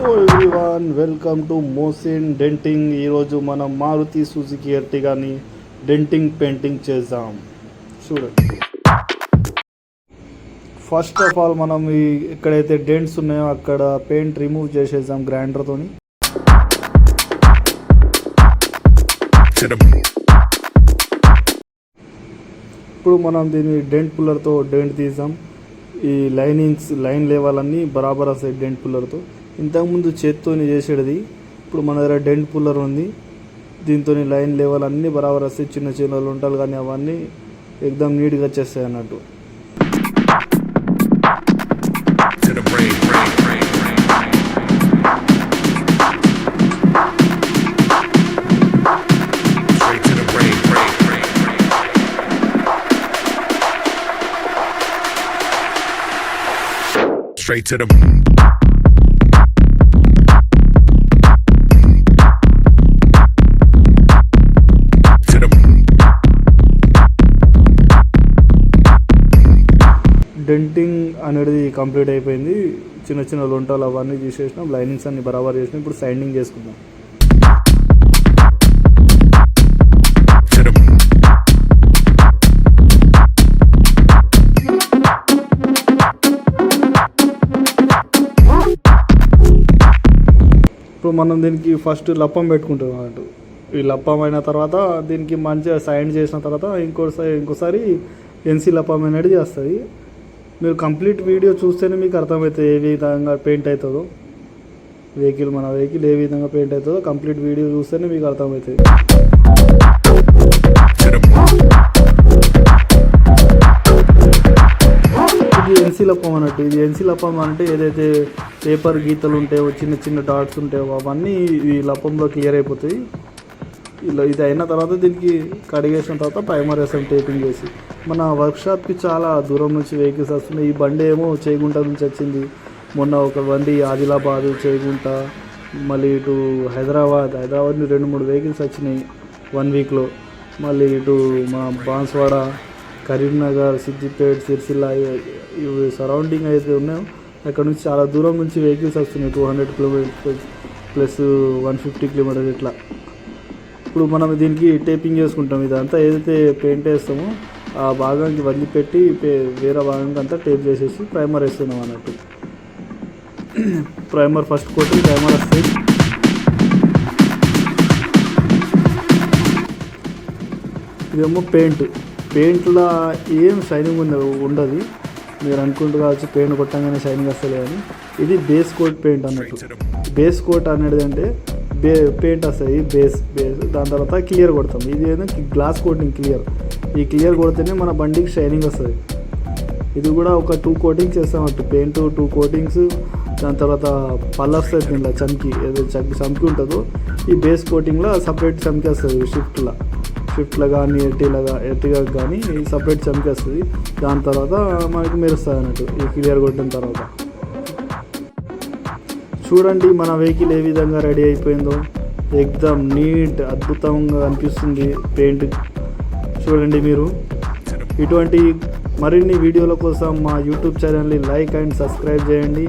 Hello everyone welcome to Mohsin denting ఈరోజు మనం Maruti Suzuki ఎర్టిగాని డెంటింగ్ పెయింటింగ్ చేద్దాం. చూడండి. ఫస్ట్ ఆఫ్ ఆల్ మనం ఈ ఎక్కడైతే డెంట్స్ ఉన్నాయో అక్కడ పెయింట్ రిమూవ్ చేసేద్దాం గ్రైండర్తోని ఇప్పుడు మనం దీన్ని డెంట్ పుల్లర్తో డెంట్ తీసాం ఈ లైనింగ్స్ లైన్ లేవాలన్నీ బరాబర్ వస్తాయి డెంట్ పుల్లర్తో ఇంతకుముందు చేత్తోని చేసేది ఇప్పుడు మన దగ్గర డెంట్ పుల్లర్ ఉంది. దీంతో లైన్ లెవెల్ అన్నీ బరాబర్ వస్తాయి. చిన్న చిన్న ఉంటాలు కానీ అవన్నీ ఎక్దమ్ నీట్గా వచ్చేస్తాయి అన్నట్టు. Straight to the డెంటింగ్ అనేది కంప్లీట్ అయిపోయింది. చిన్న చిన్న లొంటలు అవన్నీ తీసేసినాం. లైనింగ్స్ అన్ని బరాబర్ చేసినాం. ఇప్పుడు సైండింగ్ చేసుకుందాం. ఇప్పుడు మనం దీనికి ఫస్ట్ లప్పం పెట్టుకుంటాం అన్నట్టు. ఈ లప్పం అయిన తర్వాత దీనికి మంచిగా సైండ్ చేసిన తర్వాత ఇంకోసారి ఇంకోసారి ఎన్సీ లప్పం అనేది చేస్తుంది. మీరు కంప్లీట్ వీడియో చూస్తేనే మీకు అర్థమవుతుంది ఏ విధంగా పెయింట్ అవుతుందో వెహికల్ మన వెహికల్ ఏ విధంగా పెయింట్ అవుతుందో కంప్లీట్ వీడియో చూస్తేనే మీకు అర్థమవుతుంది ఇది ఎన్సీ లప్పం అన్నట్టు. ఇది ఎన్సీ లప్పం అంటే ఏదైతే పేపర్ గీతలు ఉంటాయో చిన్న చిన్న డాట్స్ ఉంటాయో అవన్నీ ఈ లప్పంలో క్లియర్ అయిపోతాయి. ఇలా ఇది అయిన తర్వాత దీనికి కడిగేసిన తర్వాత ప్రైమర్ వేసాం టేపింగ్ చేసి. మన వర్క్షాప్కి చాలా దూరం నుంచి వెహికల్స్ వస్తున్నాయి. ఈ బండి ఏమో చేగుంట నుంచి వచ్చింది. మొన్న ఒక బండి ఆదిలాబాద్ చేగుంట మళ్ళీ ఇటు హైదరాబాద్ హైదరాబాద్ నుంచి రెండు మూడు వెహికల్స్ వచ్చినాయి వన్ వీక్లో మళ్ళీ ఇటు మా బాన్స్వాడ కరీంనగర్ సిద్దిపేట్ సిరిసిల్ల ఇవి సరౌండింగ్ అయితే ఉన్నాయో అక్కడ నుంచి చాలా దూరం నుంచి వెహికల్స్ వస్తున్నాయి. Two hundred kilometres plus one fifty kilometres ఇట్లా. ఇప్పుడు మనం దీనికి టేపింగ్ చేసుకుంటాం. ఇదంతా ఏదైతే పెయింట్ వేస్తామో ఆ భాగానికి వదిలిపెట్టి వేరే భాగానికి అంతా టేప్ చేసేసి ప్రైమర్ వేస్తున్నాం అన్నట్టు. ప్రైమర్ ఫస్ట్ కోటింగ్ ప్రైమర్ వస్తుంది ఇదేమో పెయింట్ పెయింట్లో ఏం షైనింగ్ ఉండదు ఉండదు. మీరు అనుకుంటూ కావచ్చు పెయింట్ కొట్టంగానే షైనింగ్ వస్తుంది కానీ ఇది బేస్ కోట్ పెయింట్ అన్నట్టు. బేస్ కోట్ అనేది అంటే బే పెయింట్ వస్తుంది బేస్ బేస్. దాని తర్వాత క్లియర్ కొడతాం. ఇది ఏంటంటే గ్లాస్ కోటింగ్ క్లియర్. ఈ క్లియర్ కొడితేనే మన బండికి షైనింగ్ వస్తుంది. ఇది కూడా ఒక టూ కోటింగ్స్ చేస్తామట్టు పెయింట్ టూ కోటింగ్స్. దాని తర్వాత పల్లర్స్ అయితే దీనిలో చమ్కి ఏదో చమ్కి చమ్కి ఉంటుందో ఈ బేస్ కోటింగ్లో సపరేట్ చమ్కి వస్తుంది షిఫ్ట్లో. షిఫ్ట్లో కానీ ఎర్టీలో ఎర్టీగా కానీ సపరేట్ చమ్కి వస్తుంది. దాని తర్వాత మనకి మెరుస్తుంది అన్నట్టు ఈ క్లియర్ కొట్టిన తర్వాత. చూడండి మన వెహికల్ ఏ విధంగా రెడీ అయిపోయిందో. ఎక్దమ్ నీట్ అద్భుతంగా అనిపిస్తుంది పెయింట్. చూడండి మీరు. ఇటువంటి మరిన్ని వీడియోల కోసం మా యూట్యూబ్ ఛానల్ని లైక్ అండ్ సబ్స్క్రైబ్ చేయండి.